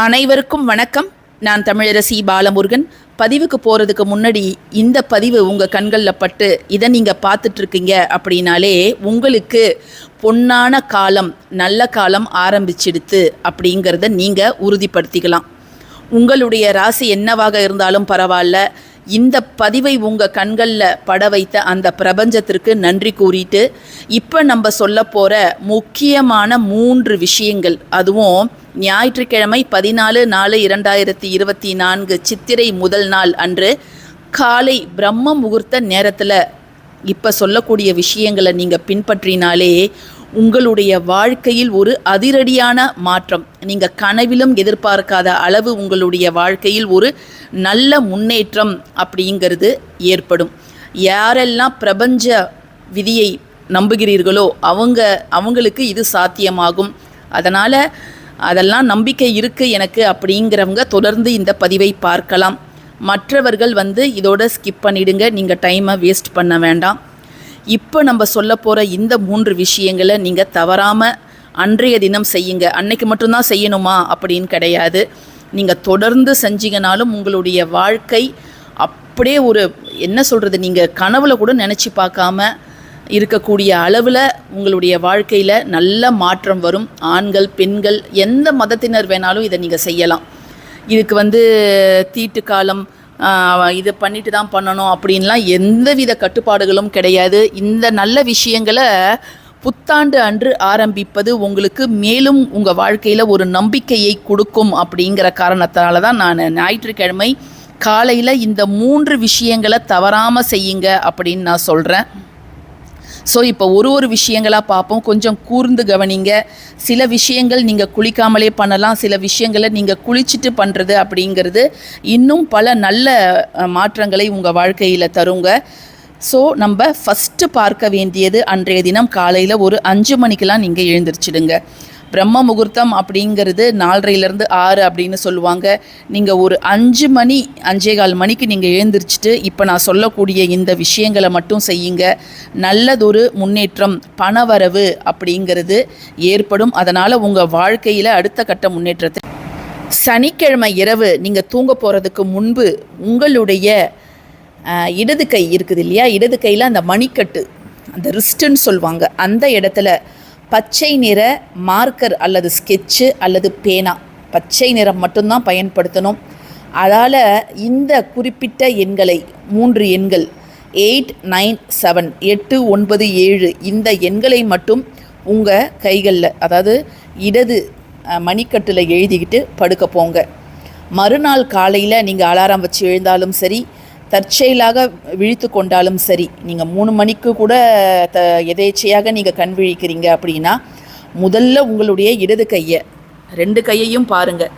அனைவருக்கும் வணக்கம். நான் தமிழரசி பாலமுருகன். பதிவுக்கு போகிறதுக்கு முன்னாடி இந்த பதிவு உங்கள் கண்களில் பட்டு இதை நீங்கள் பார்த்துட்ருக்கீங்க அப்படின்னாலே உங்களுக்கு பொன்னான காலம் நல்ல காலம் ஆரம்பிச்சிடுத்து அப்படிங்கிறத நீங்கள் உறுதிப்படுத்திக்கலாம். உங்களுடைய ராசி என்னவாக இருந்தாலும் பரவாயில்ல. இந்த பதிவை உங்கள் கண்களில் பட வைத்த அந்த பிரபஞ்சத்திற்கு நன்றி கூறிட்டு இப்போ நம்ம சொல்ல போகிற முக்கியமான மூன்று விஷயங்கள். அதுவும் ஞாயிற்றுக்கிழமை பதினாலு நாலு இரண்டாயிரத்தி இருபத்தி நான்கு சித்திரை முதல் நாள் அன்று காலை பிரம்ம முகூர்த்த நேரத்தில் இப்போ சொல்லக்கூடிய விஷயங்களை நீங்கள் பின்பற்றினாலே உங்களுடைய வாழ்க்கையில் ஒரு அதிரடியான மாற்றம். நீங்கள் கனவிலும் எதிர்பார்க்காத அளவு உங்களுடைய வாழ்க்கையில் ஒரு நல்ல முன்னேற்றம் அப்படிங்கிறது ஏற்படும். யாரெல்லாம் பிரபஞ்ச விதியை நம்புகிறீர்களோ அவங்க அவங்களுக்கு இது சாத்தியமாகும். அதனால் அதெல்லாம் நம்பிக்கை இருக்குது எனக்கு அப்படிங்கிறவங்க தொடர்ந்து இந்த பதிவை பார்க்கலாம். மற்றவர்கள் வந்து இதோட ஸ்கிப் பண்ணிடுங்க. நீங்கள் டைமை வேஸ்ட் பண்ண வேண்டாம். இப்போ நம்ம சொல்ல போகிற இந்த மூன்று விஷயங்களை நீங்கள் தவறாமல் அன்றைய தினம் செய்யுங்க. அன்னைக்கு மட்டும்தான் செய்யணுமா? அப்படின்னு கிடையாது. நீங்கள் தொடர்ந்து செஞ்சீங்கனாலும் உங்களுடைய வாழ்க்கை அப்படியே ஒரு என்ன சொல்கிறது நீங்கள் கனவுல கூட நினச்சி பார்க்காம இருக்கக்கூடிய அளவில் உங்களுடைய வாழ்க்கையில் நல்ல மாற்றம் வரும். ஆண்கள் பெண்கள் எந்த மதத்தினர் வேணாலும் இதை நீங்கள் செய்யலாம். இதுக்கு வந்து தீட்டு காலம் இதை பண்ணிட்டு தான் பண்ணணும் அப்படின்லாம் எந்தவித கட்டுப்பாடுகளும் கிடையாது. இந்த நல்ல விஷயங்களை புத்தாண்டு அன்று ஆரம்பிப்பது உங்களுக்கு மேலும் உங்கள் வாழ்க்கையில் ஒரு நம்பிக்கையை கொடுக்கும் அப்படிங்கிற காரணத்தினால தான் நான் ஞாயிற்றுக்கிழமை காலையில் இந்த மூன்று விஷயங்களை தவறாமல் செய்யுங்க அப்படின்னு நான் சொல்கிறேன் ஸோ இப்போ ஒரு ஒரு விஷயங்களாக பார்ப்போம். கொஞ்சம் கூர்ந்து கவனிங்க. சில விஷயங்கள் நீங்கள் குளிக்காமலே பண்ணலாம். சில விஷயங்களை நீங்கள் குளிச்சுட்டு பண்ணுறது அப்படிங்கிறது இன்னும் பல நல்ல மாற்றங்களை உங்கள் வாழ்க்கையில் தருங்க. ஸோ நம்ம ஃபஸ்ட்டு பார்க்க வேண்டியது அன்றைய தினம் காலையில் ஒரு அஞ்சு மணிக்கெலாம் நீங்கள் எழுந்திரிச்சிடுங்க. பிரம்ம முகூர்த்தம் அப்படிங்கிறது நாலரையிலேருந்து ஆறு அப்படின்னு சொல்லுவாங்க. நீங்கள் ஒரு அஞ்சு மணி அஞ்சே கால் மணிக்கு நீங்கள் எழுந்திரிச்சிட்டு இப்போ நான் சொல்லக்கூடிய இந்த விஷயங்களை மட்டும் செய்யுங்க. நல்லதொரு முன்னேற்றம் பணவரவு அப்படிங்கிறது ஏற்படும். அதனால் உங்கள் வாழ்க்கையில் அடுத்த கட்ட முன்னேற்றத்தை. சனிக்கிழமை இரவு நீங்கள் தூங்க போகிறதுக்கு முன்பு உங்களுடைய இடது கை இருக்குது இல்லையா? இடது கையில் அந்த மணிக்கட்டு அந்த ரிஸ்ட்டுன்னு சொல்லுவாங்க. அந்த இடத்துல பச்சை நிற மார்க்கர் அல்லது ஸ்கெட்சு அல்லது பேனா. பச்சை நிறம் மட்டும்தான் பயன்படுத்தணும். அதால் இந்த குறிப்பிட்ட எண்களை மூன்று எண்கள் எயிட் நைன் செவன் எட்டு ஒன்பது ஏழு இந்த எண்களை மட்டும் உங்கள் கைகளில் அதாவது இடது மணிக்கட்டில் எழுதிக்கிட்டு படுக்க போங்க. மறுநாள் காலையில் நீங்கள் அலாரம் வச்சு எழுந்தாலும் சரி தற்செயலாக விழித்து கொண்டாலும் சரி நீங்கள் மூணு மணிக்கு கூட த எதேச்சையாக நீங்கள் கண் விழிக்கிறீங்க அப்படின்னா முதல்ல உங்களுடைய இடது கையை ரெண்டு கையையும் பாருங்கள்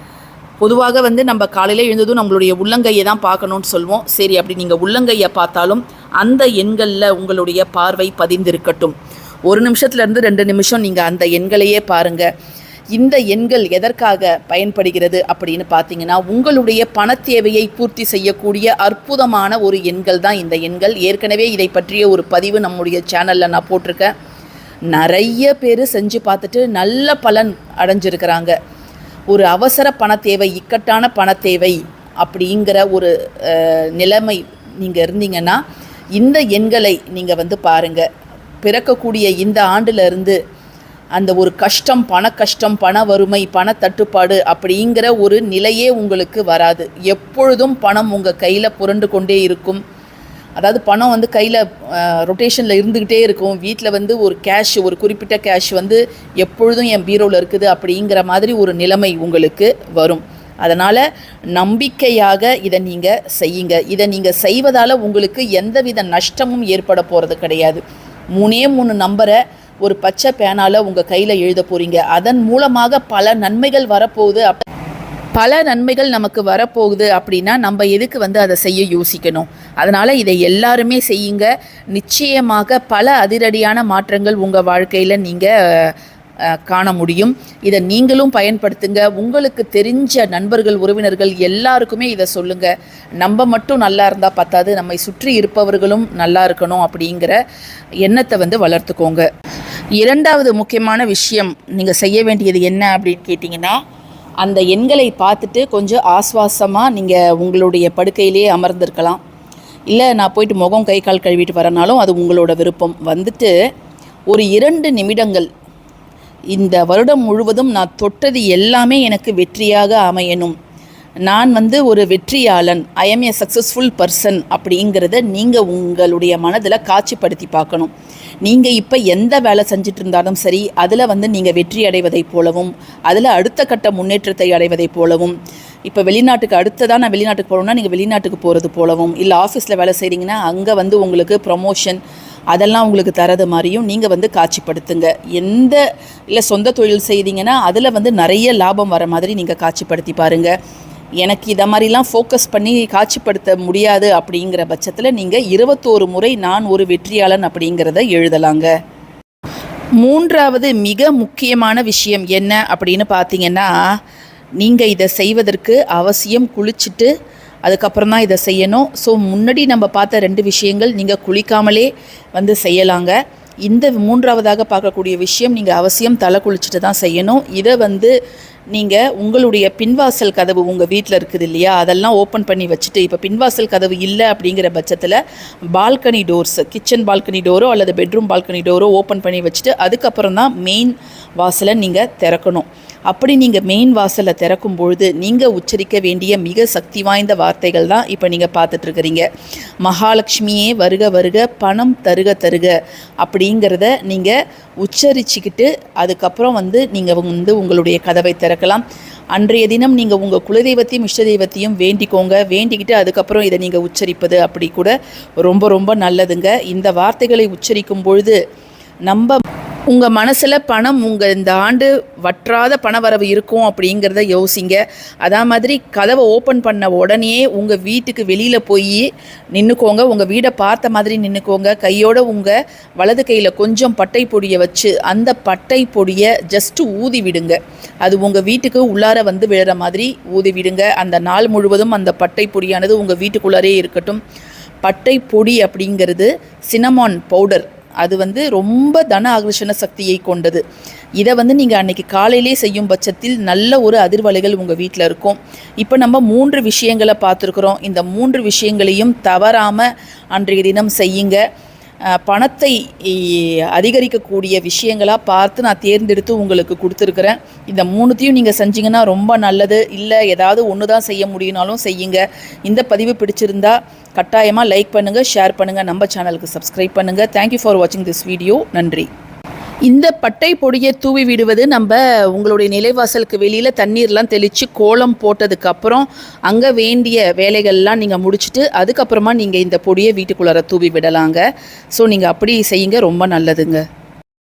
பொதுவாக வந்து நம்ம காலையில் எழுந்ததும் நம்மளுடைய உள்ளங்கையை தான் பார்க்கணும்னு சொல்லுவோம் சரி அப்படி நீங்கள் உள்ளங்கையை பார்த்தாலும் அந்த எண்களில் உங்களுடைய பார்வை பதிந்திருக்கட்டும். ஒரு நிமிஷத்துலேருந்து ரெண்டு நிமிஷம் நீங்கள் அந்த எண்களையே பாருங்கள் இந்த எண்கள் எதற்காக பயன்படுகிறது அப்படின்னு பார்த்தீங்கன்னா உங்களுடைய பணத் தேவையை பூர்த்தி செய்யக்கூடிய அற்புதமான ஒரு எண்கள் தான் இந்த எண்கள். ஏற்கனவே இதை பற்றிய ஒரு பதிவு நம்முடைய சேனலில் நான் போட்டிருக்கேன். நிறைய பேர் செஞ்சு பார்த்துட்டு நல்ல பலன் அடைஞ்சிருக்கிறாங்க. ஒரு அவசர பண தேவை இக்கட்டான பண தேவை அப்படிங்கிற ஒரு நிலைமை நீங்கள் இருந்தீங்கன்னா இந்த எண்களை நீங்கள் வந்து பாருங்கள் பிறக்கக்கூடிய இந்த ஆண்டிலிருந்து அந்த ஒரு கஷ்டம் பண கஷ்டம் பண வறுமை பண தட்டுப்பாடு அப்படிங்கிற ஒரு நிலையே உங்களுக்கு வராது. எப்பொழுதும் பணம் உங்கள் கையில் புரண்டு கொண்டே இருக்கும். அதாவது பணம் வந்து கையில் ரொட்டேஷனில் இருந்துக்கிட்டே இருக்கும். வீட்டில் வந்து ஒரு கேஷ் ஒரு குறிப்பிட்ட கேஷ் வந்து எப்பொழுதும் என் பீரோவில் இருக்குது அப்படிங்கிற மாதிரி ஒரு நிலைமை உங்களுக்கு வரும். அதனால் நம்பிக்கையாக இதை நீங்கள் செய்யுங்க. இதை நீங்கள் செய்வதால் உங்களுக்கு எந்தவித நஷ்டமும் ஏற்பட போகிறது கிடையாது. மூணே மூணு நம்பரை ஒரு பச்சை பேனால் உங்கள் கையில் எழுத போகிறீங்க அதன் மூலமாக பல நன்மைகள் வரப்போகுது அப் பல நன்மைகள் நமக்கு வரப்போகுது அப்படின்னா நம்ம எதுக்கு வந்து அதை செய்ய யோசிக்கணும்? அதனால் இதை எல்லாருமே செய்யுங்க. நிச்சயமாக பல அதிரடியான மாற்றங்கள் உங்கள் வாழ்க்கையில் நீங்கள் காண முடியும். இதை நீங்களும் பயன்படுத்துங்க. உங்களுக்கு தெரிஞ்ச நண்பர்கள் உறவினர்கள் எல்லாருக்குமே இதை சொல்லுங்கள் நம்ம மட்டும் நல்லா இருந்தால் பத்தாது. நம்மை சுற்றி இருப்பவர்களும் நல்லா இருக்கணும் அப்படிங்கிற எண்ணத்தை வந்து வளர்த்துக்கோங்க. இரண்டாவது முக்கியமான விஷயம் நீங்கள் செய்ய வேண்டியது என்ன அப்படின்னு கேட்டிங்கன்னா அந்த எண்களை பார்த்துட்டு கொஞ்சம் ஆஸ்வாசமாக நீங்கள் உங்களுடைய படுக்கையிலே அமர்ந்திருக்கலாம். இல்லை நான் போயிட்டு முகம் கை கால் கழுவிட்டு வரனாலும் அது உங்களோட விருப்பம். வந்துட்டு ஒரு இரண்டு நிமிடங்கள் இந்த வருடம் முழுவதும் நான் தொட்டது எல்லாமே எனக்கு வெற்றியாக அமையணும். நான் வந்து ஒரு வெற்றியாளன் I am a successful person அப்படிங்கிறத நீங்கள் உங்களுடைய மனதில் காட்சிப்படுத்தி பார்க்கணும். நீங்கள் இப்போ எந்த வேலை செஞ்சுட்டு இருந்தாலும் சரி அதில் வந்து நீங்கள் வெற்றி அடைவதைப் போலவும் அதில் அடுத்த கட்ட முன்னேற்றத்தை அடைவதைப் போலவும் இப்போ வெளிநாட்டுக்கு அடுத்ததாக நான் வெளிநாட்டுக்கு போகணுன்னா நீங்கள் வெளிநாட்டுக்கு போகிறது போலவும் இல்லை ஆஃபீஸில் வேலை செய்கிறீங்கன்னா அங்கே வந்து உங்களுக்கு ப்ரமோஷன் அதெல்லாம் உங்களுக்கு தரது மாதிரியும் நீங்கள் வந்து காட்சிப்படுத்துங்க. எந்த இல்லை சொந்த தொழில் செய்தீங்கன்னா அதில் வந்து நிறைய லாபம் வர மாதிரி நீங்கள் காட்சிப்படுத்தி பாருங்கள் எனக்கு இதை மாதிரிலாம் ஃபோக்கஸ் பண்ணி காட்சிப்படுத்த முடியாது அப்படிங்கிற பட்சத்தில் நீங்கள் இருபத்தோரு முறை நான் ஒரு வெற்றியாளன் அப்படிங்கிறத எழுதலாங்க. மூன்றாவது மிக முக்கியமான விஷயம் என்ன அப்படின்னு பார்த்தீங்கன்னா நீங்கள் இதை செய்வதற்கு அவசியம் குளிச்சுட்டு அதுக்கப்புறம் தான் இதை செய்யணும். ஸோ முன்னாடி நம்ம பார்த்த ரெண்டு விஷயங்கள் நீங்கள் குளிக்காமலே வந்து செய்யலாங்க. இந்த மூன்றாவதாக பார்க்கக்கூடிய விஷயம் நீங்கள் அவசியம் தலை குளிச்சுட்டு தான் செய்யணும். இதை வந்து நீங்கள் உங்களுடைய பின்வாசல் கதவு உங்கள் வீட்டில் இருக்குது இல்லையா? அதெல்லாம் ஓப்பன் பண்ணி வச்சுட்டு இப்போ பின்வாசல் கதவு இல்லை அப்படிங்கிற பட்சத்தில் பால்கனி டோர்ஸ் கிச்சன் பால்கனி டோரோ அல்லது பெட்ரூம் பால்கனி டோரோ ஓப்பன் பண்ணி வச்சுட்டு அதுக்கப்புறம் தான் மெயின் வாசலை நீங்கள் திறக்கணும். அப்படி நீங்கள் மெயின் வாசலை திறக்கும் பொழுது நீங்கள் உச்சரிக்க வேண்டிய மிக சக்தி வாய்ந்த வார்த்தைகள் தான் இப்போ நீங்கள் பார்த்துட்ருக்கிறீங்க மகாலட்சுமியே வருக வருக பணம் தருக தருக அப்படிங்கிறத நீங்கள் உச்சரிச்சுக்கிட்டு அதுக்கப்புறம் வந்து நீங்கள் வந்து உங்களுடைய கதவை திறக்கலாம். அன்றைய தினம் நீங்கள் உங்கள் குலதெய்வத்தையும் இஷ்ட தெய்வத்தையும் வேண்டிக்கோங்க. வேண்டிக்கிட்டு அதுக்கப்புறம் இதை நீங்கள் உச்சரிப்பது அப்படி கூட ரொம்ப ரொம்ப நல்லதுங்க. இந்த வார்த்தைகளை உச்சரிக்கும் பொழுது நம்ம உங்கள் மனசில் பணம் உங்கள் இந்த ஆண்டு வற்றாத பணவரவு இருக்கும் அப்படிங்கிறத யோசிங்க. அதே மாதிரி கதவை ஓப்பன் பண்ண உடனே உங்கள் வீட்டுக்கு வெளியில் போய் நின்றுக்கோங்க உங்கள் வீடை பார்த்த மாதிரி நின்றுக்கோங்க கையோட உங்கள் வலது கையில் கொஞ்சம் பட்டை பொடியை வச்சு அந்த பட்டை பொடியை ஜஸ்ட்டு ஊதி விடுங்க. அது உங்கள் வீட்டுக்கு உள்ளார வந்து விழுற மாதிரி ஊதி விடுங்க. அந்த நாள் முழுவதும் அந்த பட்டை பொடியானது உங்கள் வீட்டுக்குள்ளாரே இருக்கட்டும். பட்டை பொடி அப்படிங்கிறது சினமான் பவுடர். அது வந்து ரொம்ப தன ஆகர்ஷண சக்தியை கொண்டது. இதை வந்து நீங்கள் அன்னைக்கு காலையிலே செய்யும் பட்சத்தில் நல்ல ஒரு அதிர்வலைகள் உங்கள் வீட்டில் இருக்கும். இப்போ நம்ம மூன்று விஷயங்களை பார்த்துருக்குறோம். இந்த மூன்று விஷயங்களையும் தவறாமல் அன்றைய தினம் செய்யுங்க. பணத்தை அதிகரிக்கக்கூடிய விஷயங்களாக பார்த்து நான் தேர்ந்தெடுத்து உங்களுக்கு கொடுத்துருக்குறேன். இந்த மூணுத்தையும் நீங்கள் செஞ்சிங்கன்னா ரொம்ப நல்லது. இல்லை ஏதாவது ஒன்று தான் செய்ய முடியும்னாலும் செய்யுங்க. இந்த பதிவு பிடிச்சிருந்தா கட்டாயமாக லைக் பண்ணுங்கள் ஷேர் பண்ணுங்கள் நம்ம சேனலுக்கு சப்ஸ்கிரைப் பண்ணுங்கள் தேங்க்யூ ஃபார் வாட்சிங் திஸ் வீடியோ நன்றி. இந்த பட்டை பொடியை தூவி விடுவது நம்ம உங்களுடைய நிலைவாசலுக்கு வெளியில் தண்ணீர்லாம் தெளித்து கோலம் போட்டதுக்கப்புறம் அங்கே வேண்டிய வேலைகள்லாம் நீங்கள் முடிச்சுட்டு அதுக்கப்புறமா நீங்கள் இந்த பொடியை வீட்டுக்குள்ளார தூவி விடலாங்க. ஸோ நீங்கள் அப்படி செய்யுங்க. ரொம்ப நல்லதுங்க.